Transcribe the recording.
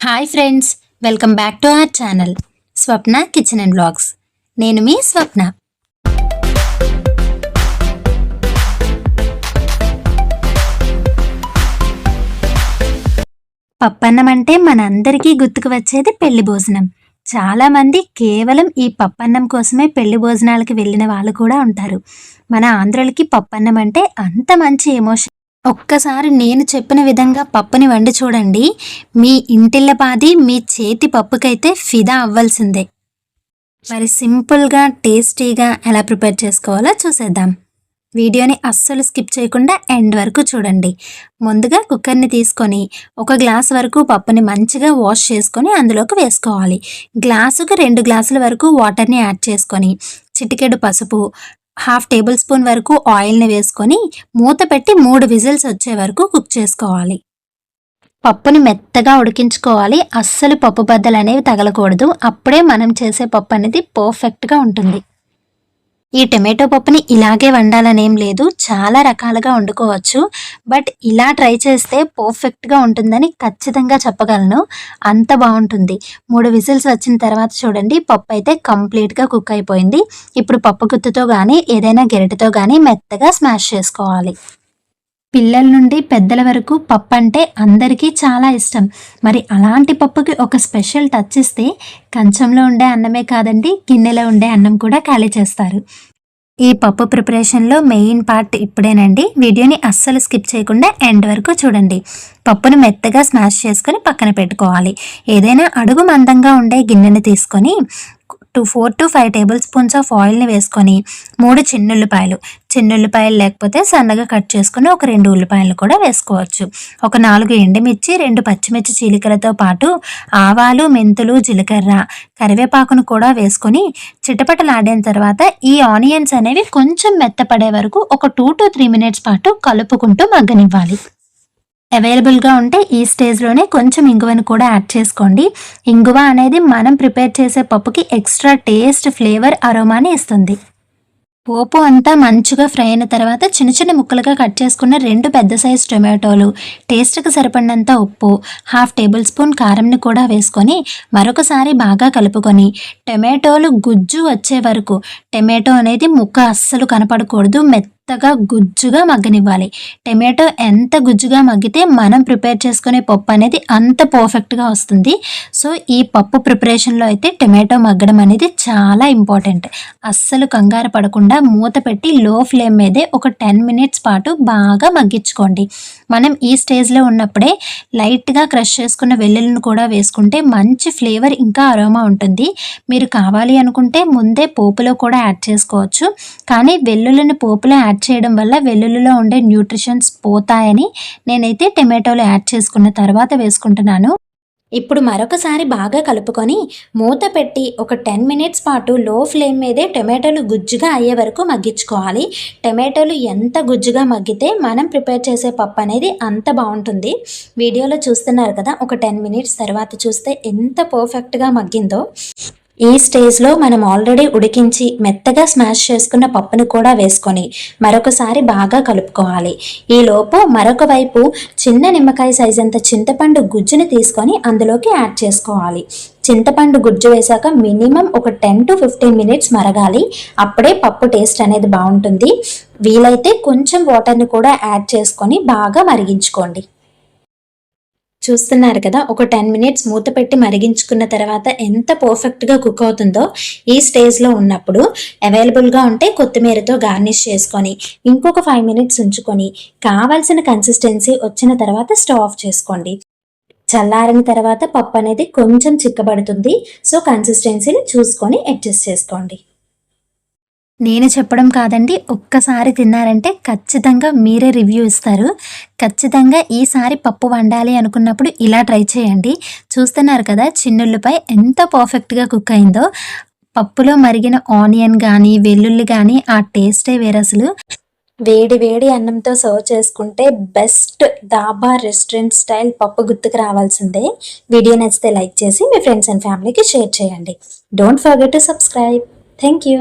Hi friends welcome back to our channel Swapna kitchen and blogs నేను మీ స్వప్న. పప్పన్నం అంటే మనందరికీ గుర్తుకు వచ్చేది పెళ్ళి భోజనం. చాలామంది కేవలం ఈ పప్పన్నం కోసమే పెళ్ళి భోజనాలకి వెళ్ళిన వాళ్ళు కూడా ఉంటారు. మన ఆంధ్రులకి పప్పన్నం అంటే అంత మంచి ఎమోషన్ ఒక్కసారి నేను చెప్పిన విధంగా పప్పుని వండి చూడండి. మీ ఇంటిల్లపాది మీ చేతి పప్పుకైతే ఫిదా అవ్వాల్సిందే. మరి సింపుల్గా టేస్టీగా ఎలా ప్రిపేర్ చేసుకోవాలో చూసేద్దాం. వీడియోని అస్సలు స్కిప్ చేయకుండా ఎండ్ వరకు చూడండి. ముందుగా కుక్కర్ని తీసుకొని ఒక గ్లాస్ వరకు పప్పుని మంచిగా వాష్ చేసుకొని అందులోకి వేసుకోవాలి. గ్లాసుకు రెండు గ్లాసుల వరకు వాటర్ని యాడ్ చేసుకొని చిటికెడు పసుపు హాఫ్ టేబుల్ స్పూన్ వరకు ఆయిల్ని వేసుకొని మూత పెట్టి మూడు విజిల్స్ వచ్చే వరకు కుక్ చేసుకోవాలి. పప్పుని మెత్తగా ఉడికించుకోవాలి. అస్సలు పప్పు బద్దలు అనేవి తగలకూడదు. అప్పుడే మనం చేసే పప్పు అనేది పర్ఫెక్ట్గా ఉంటుంది. ఈ టమాటో పప్పుని ఇలాగే వండాలనేం లేదు. చాలా రకాలుగా వండుకోవచ్చు. బట్ ఇలా ట్రై చేస్తే పర్ఫెక్ట్గా ఉంటుందని ఖచ్చితంగా చెప్పగలను. అంత బాగుంటుంది. మూడు విజిల్స్ వచ్చిన తర్వాత చూడండి పప్పు అయితే కంప్లీట్గా కుక్ అయిపోయింది. ఇప్పుడు పప్పు గుత్తుతో కానీ ఏదైనా గెరటితో కానీ మెత్తగా స్మాష్ చేసుకోవాలి. పిల్లల నుండి పెద్దల వరకు పప్పు అంటే అందరికీ చాలా ఇష్టం. మరి అలాంటి పప్పుకి ఒక స్పెషల్ టచ్ ఇస్తే కంచంలో ఉండే అన్నమే కాదండి గిన్నెలో ఉండే అన్నం కూడా ఖాళీ చేస్తారు. ఈ పప్పు ప్రిపరేషన్లో మెయిన్ పార్ట్ ఇప్పుడేనండి. వీడియోని అస్సలు స్కిప్ చేయకుండా ఎండ్ వరకు చూడండి. పప్పును మెత్తగా స్మాష్ చేసుకొని పక్కన పెట్టుకోవాలి. ఏదైనా అడుగు మందంగా ఉండే గిన్నెని తీసుకొని two four to five tablespoons of ఆయిల్ని వేసుకొని మూడు చిన్నుల్లిపాయలు. చిన్నుల్లిపాయలు లేకపోతే సన్నగా కట్ చేసుకుని ఒక రెండు ఉల్లిపాయలు కూడా వేసుకోవచ్చు. ఒక నాలుగు ఎండుమిర్చి రెండు పచ్చిమిర్చి చీలికలతో పాటు ఆవాలు మెంతులు జీలకర్ర కరివేపాకును కూడా వేసుకొని చిటపటలాడిన తర్వాత ఈ ఆనియన్స్ అనేవి కొంచెం మెత్తపడే వరకు ఒక టూ టు త్రీ మినిట్స్ పాటు కలుపుకుంటూ మగ్గనివ్వాలి. అవైలబుల్గా ఉంటే ఈ స్టేజ్లోనే కొంచెం ఇంగువను కూడా యాడ్ చేసుకోండి. ఇంగువ అనేది మనం ప్రిపేర్ చేసే పప్పుకి ఎక్స్ట్రా టేస్ట్ ఫ్లేవర్ అరోమాని ఇస్తుంది. పోపు అంతా మంచిగా ఫ్రై అయిన తర్వాత చిన్న చిన్న ముక్కలుగా కట్ చేసుకున్న రెండు పెద్ద సైజు టొమాటోలు టేస్ట్కి సరిపడినంత ఉప్పు హాఫ్ టేబుల్ స్పూన్ కారంని కూడా వేసుకొని మరొకసారి బాగా కలుపుకొని టొమాటోలు గుజ్జు వచ్చే వరకు టమాటో అనేది ముక్క అస్సలు కనపడకూడదు మెత్త మెత్తగా గుజ్జుగా మగ్గనివ్వాలి. టమాటో ఎంత గుజ్జుగా మగ్గితే మనం ప్రిపేర్ చేసుకునే పప్పు అనేది అంత పర్ఫెక్ట్గా వస్తుంది. సో ఈ పప్పు ప్రిపరేషన్లో అయితే టమాటో మగ్గడం అనేది చాలా ఇంపార్టెంట్ అస్సలు కంగారు పడకుండా మూత పెట్టి లో ఫ్లేమ్ మీదే ఒక టెన్ మినిట్స్ పాటు బాగా మగ్గించుకోండి. మనం ఈ స్టేజ్లో ఉన్నప్పుడే లైట్గా క్రష్ చేసుకున్న వెల్లుల్లిని కూడా వేసుకుంటే మంచి ఫ్లేవర్ ఇంకా అరోమా ఉంటుంది. మీరు కావాలి అనుకుంటే ముందే పోపులో కూడా యాడ్ చేసుకోవచ్చు. కానీ వెల్లుల్లిని పోపులో యాడ్ యాడ్ చేయడం వల్ల వెల్లుల్లిలో ఉండే న్యూట్రిషన్స్ పోతాయని నేనైతే టమాటోలు యాడ్ చేసుకున్న తర్వాత వేసుకుంటున్నాను. ఇప్పుడు మరొకసారి బాగా కలుపుకొని మూత పెట్టి ఒక టెన్ మినిట్స్ పాటు లో ఫ్లేమ్ మీదే టమాటోలు గుజ్జుగా అయ్యే వరకు మగ్గించుకోవాలి. టమాటోలు ఎంత గుజ్జుగా మగ్గితే మనం ప్రిపేర్ చేసే పప్పు అనేది అంత బాగుంటుంది. వీడియోలో చూస్తున్నారు కదా ఒక టెన్ మినిట్స్ తర్వాత చూస్తే ఎంత పర్ఫెక్ట్గా మగ్గిందో. ఈ స్టేజ్లో మనం ఆల్రెడీ ఉడికించి మెత్తగా స్మాష్ చేసుకున్న పప్పును కూడా వేసుకొని మరొకసారి బాగా కలుపుకోవాలి. ఈలోపు మరొక వైపు చిన్న నిమ్మకాయ సైజ్ అంత చింతపండు గుజ్జుని తీసుకొని అందులోకి యాడ్ చేసుకోవాలి. చింతపండు గుజ్జు వేశాక మినిమం ఒక టెన్ టు ఫిఫ్టీన్ మినిట్స్ మరగాలి. అప్పుడే పప్పు టేస్ట్ అనేది బాగుంటుంది. వీలైతే కొంచెం వాటర్ని కూడా యాడ్ చేసుకొని బాగా మరిగించుకోండి. చూస్తున్నారు కదా ఒక టెన్ మినిట్స్ మూత పెట్టి మరిగించుకున్న తర్వాత ఎంత పర్ఫెక్ట్గా కుక్ అవుతుందో ఈ స్టేజ్లో ఉన్నప్పుడు అవైలబుల్గా ఉంటే కొత్తిమీరతో గార్నిష్ చేసుకొని ఇంకొక ఫైవ్ మినిట్స్ ఉంచుకొని కావాల్సిన కన్సిస్టెన్సీ వచ్చిన తర్వాత స్టవ్ ఆఫ్ చేసుకోండి. చల్లారిన తర్వాత పప్పు అనేది కొంచెం చిక్కబడుతుంది సో కన్సిస్టెన్సీని చూసుకొని అడ్జస్ట్ చేసుకోండి. నేను చెప్పడం కాదండి ఒక్కసారి తిన్నారంటే ఖచ్చితంగా మీరే రివ్యూ ఇస్తారు. ఖచ్చితంగా ఈసారి పప్పు వండాలి అనుకున్నప్పుడు ఇలా ట్రై చేయండి. చూస్తున్నారు కదా చిన్నుళ్ళపై ఎంత పర్ఫెక్ట్గా కుక్ అయిందో. పప్పులో మరిగిన ఆనియన్ కానీ వెల్లుల్లి కానీ ఆ టేస్టే వేరే అసలు. వేడి వేడి అన్నంతో సర్వ్ చేసుకుంటే బెస్ట్ దాబా రెస్టారెంట్ స్టైల్ పప్పు గుర్తుకు రావాల్సిందే. వీడియో నచ్చితే లైక్ చేసి మీ ఫ్రెండ్స్ అండ్ ఫ్యామిలీకి షేర్ చేయండి. Don't forget to subscribe. Thank you